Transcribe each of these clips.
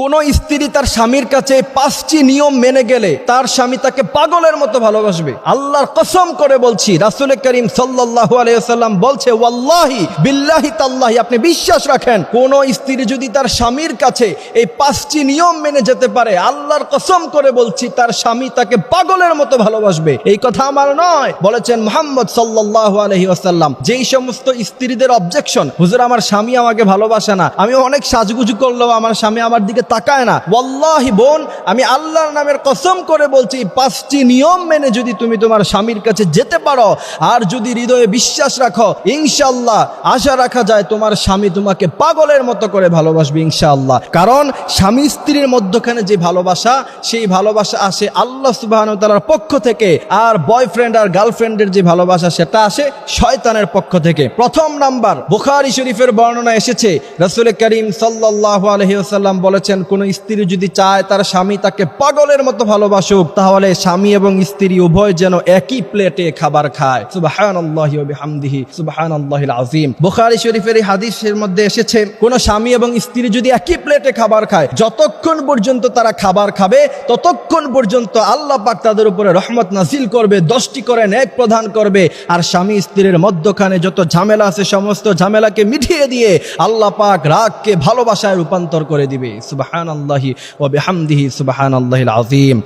কোন স্ত্রী তার স্বামীর কাছে পাঁচটি নিয়ম মেনে গেলে তার স্বামী তাকে পাগলের মতো ভালোবাসবে। আল্লাহর কসম করে বলছি, রাসুল করিম সাল্লাহ আলাইসাল্লাম বলছে, ওয়াল্লাহি বিল্লাহি তাল্লাহি আপনি বিশ্বাস রাখেন, কোন স্ত্রী যদি তার স্বামীর কাছে এই পাঁচটি নিয়ম মেনে যেতে পারে, আল্লাহর কসম করে বলছি, তার স্বামী তাকে পাগলের মতো ভালোবাসবে। এই কথা আমার নয়, বলেছেন মোহাম্মদ সাল্লাহ আলহি আসাল্লাম যেই সমস্ত স্ত্রীদের অবজেকশন হুজুর, আমার স্বামী আমাকে ভালোবাসে না। আমি অনেক সাজগুজু করলেও আমার স্বামী আমার দিকে তাকায় না। ওয়াল্লাহি বোন, আমি আল্লাহর নামের কসম করে বলছি পাঁচটি নিয়ম মেনে যদি তুমি তোমার স্বামীর কাছে যেতে পারো, আর যদি হৃদয়ে বিশ্বাস রাখো ইনশাল্লাহ আশা রাখা যায় তোমার স্বামী তোমাকে পাগলের মতো করে ভালোবাসবে, ইনশাআল্লাহ। কারণ স্বামী স্ত্রীর মধ্যখানে যে ভালোবাসা, সেই ভালোবাসা আসে আল্লাহ সুবাহ তালার পক্ষ থেকে, আর বয়ফ্রেন্ড আর গার্লফ্রেন্ডের যে ভালোবাসা, সেটা আসে শয়তানের পক্ষ থেকে। প্রথম নাম্বার, বুখারি শরীফের বর্ণনা এসেছে, রসুল করিম সাল্লাহ আলহিউসাল্লাম বলেছেন কোন স্ত্রী যদি চায় তার স্বামী তাকে পাগলের মতো ভালোবাসুক, তাহলে স্বামী এবং স্ত্রী উভয় যেন একই প্লেটে খাবার খায়। বিহামদিহি, সুবহানাল্লাহিল আযীম। বুখারী শরীফের এই হাদিসের মধ্যে এসেছে, কোন স্বামী এবং স্ত্রী যদি একই প্লেটে খাবার খায়, যতক্ষণ পর্যন্ত তারা খাবার খাবে, ততক্ষণ পর্যন্ত আল্লাহ পাক তাদের উপরে রহমত নাজিল করবে, দশটি করে ন্যাক প্রদান করবে। আর স্বামী স্ত্রীর মধ্যখানে যত ঝামেলা আছে, সমস্ত ঝামেলাকে মিটিয়ে দিয়ে আল্লাহ পাক রাগকে ভালোবাসায় রূপান্তর করে দিবে।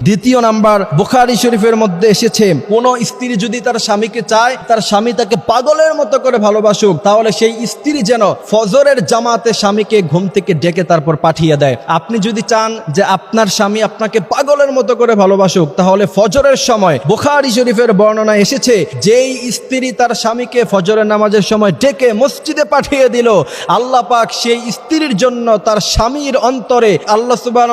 দ্বিতীয় নাম্বার, বুখারী শরীফের মধ্যে এসেছে, কোন স্ত্রী যদি তার স্বামীকে চায়, তার স্বামী তাকে পাগলের মতো করে ভালোবাসুক, তাহলে সেই স্ত্রী যেন ফজরের জামাতে স্বামীকে ঘুম থেকে ডেকে তারপর পাঠিয়ে দেয়। আপনি যদি চান যে আপনার স্বামী আপনাকে পাগলের মতো করে ভালোবাসুক, তাহলে ফজরের সময় বুখারি শরীফের বর্ণনা এসেছে, যেই স্ত্রী তার স্বামীকে ফজরের নামাজের সময় ডেকে মসজিদে পাঠিয়ে দিল, আল্লাহ পাক সেই স্ত্রীর জন্য তার স্বামীর অন্তরে আল্লাহ সুবাহ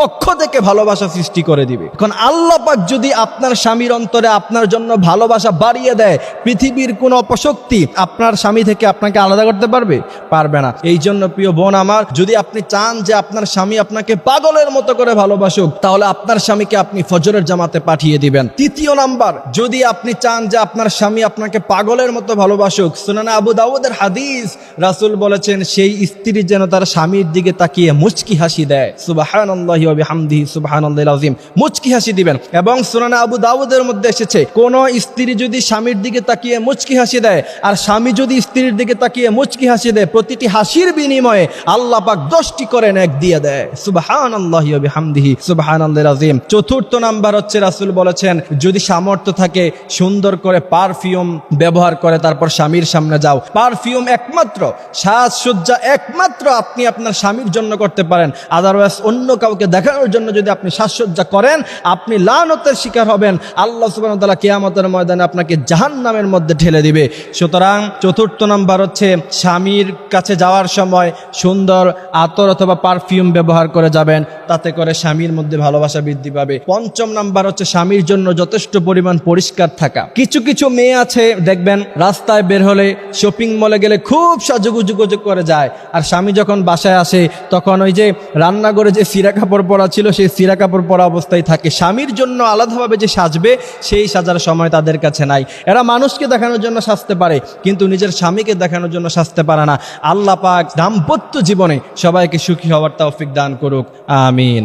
পক্ষ থেকে ভালোবাসা সৃষ্টি করে দিবে। এখন আল্লাহ পাক যদি আপনার স্বামীর অন্তরে আপনার জন্য ভালোবাসা বাড়িয়ে দেয়, পৃথিবীর কোন অপশক্তি আপনার স্বামী থেকে আপনাকে আলাদা করতে পারবে? পারবে না। এই জন্য প্রিয় বোন আমার, যদি আপনি চান যে আপনার স্বামী আপনাকে পাগলের মতো করে ভালোবাসুক, তাহলে আপনার স্বামীকে আপনি ফজরের জামাতে পাঠিয়ে দিবেন। তৃতীয় নাম্বার, যদি আপনি চান যে আপনার স্বামী আপনাকে পাগলের মতো ভালোবাসুক, সুনানা আবু দাউদের হাদিস রাসূল বলেছেন, সেই স্ত্রী যেন তার স্বামীর দিকে তাকিয়ে মুচকি হাসি। দেয়। সুবহানাল্লাহি ওয়া বিহামদিহি সুবহানাল্লাহিল আযীম। মুচকি হাসি দিবেন। এবং সুনানা আবু দাউদের মধ্যে এসেছে, কোন স্ত্রী যদি স্বামীর দিকে তাকিয়ে মুচকি হাসি দেয়, আর স্বামী যদি স্ত্রীর দিকে তাকিয়ে মুচকি হাসি দেয়, প্রতিটি হাসির বিনিময়ে আল্লাহ পাক দশটি করে নেক দিয়ে দেয়। সুবহানাল্লাহি ওয়া বিহামদিহি সুবহানাল্লাহিল আযীম। চতুর্থ নাম্বার হচ্ছে রাসুল বলেছেন, যদি সামর্থ্য থাকে, সুন্দর করে পারফিউম ব্যবহার করে, তারপর স্বামীর সামনে যাও। পারফিউম একমাত্র, সাজসজ্জা একমাত্র আপনি আপনার স্বামীর জন্য করতে পারেন। আদারওয়াইজ অন্য কাউকে দেখানোর জন্য যদি আপনি সাজসজ্জা করেন, আপনি লানতের শিকার হবেন। আল্লাহ সুবাহ তাআলা কিয়ামতের ময়দানে আপনাকে জাহান্নামের মধ্যে ঠেলে দিবে। সুতরাং চতুর্থ নাম্বার হচ্ছে স্বামীর কাছে যাওয়ার সময় সুন্দর আতর অথবা পারফিউম ব্যবহার করে যাবেন। তাতে করে স্বামীর মধ্যে ভালোবাসা বৃদ্ধি পাবে। পঞ্চম নাম্বার হচ্ছে স্বামীর জন্য যথেষ্ট পরিমাণ পরিষ্কার থাকা। কিছু কিছু মেয়ে আছে, দেখবেন রাস্তায় বের হলে শপিং মলে গেলে খুব সাজুগুজু গুজু করে যায়। আর স্বামী যখন বাসায় আসে, তখন ওই যে রান্নাঘরে যে সিরা কাপড় পরা ছিল, সেই সিরা কাপড় পরা অবস্থায় থাকে। স্বামীর জন্য আলাদাভাবে যে সাজবে, সেই সাজার সময় তাদের কাছে নাই। এরা মানুষকে দেখানোর জন্য সাজতে পারে, কিন্তু নিজের স্বামীকে দেখানোর জন্য সাজতে পারে না। আল্লাহ পাক দাম্পত্য জীবনে সবাইকে সুখী হওয়ার তৌফিক দান করুক। আমিন।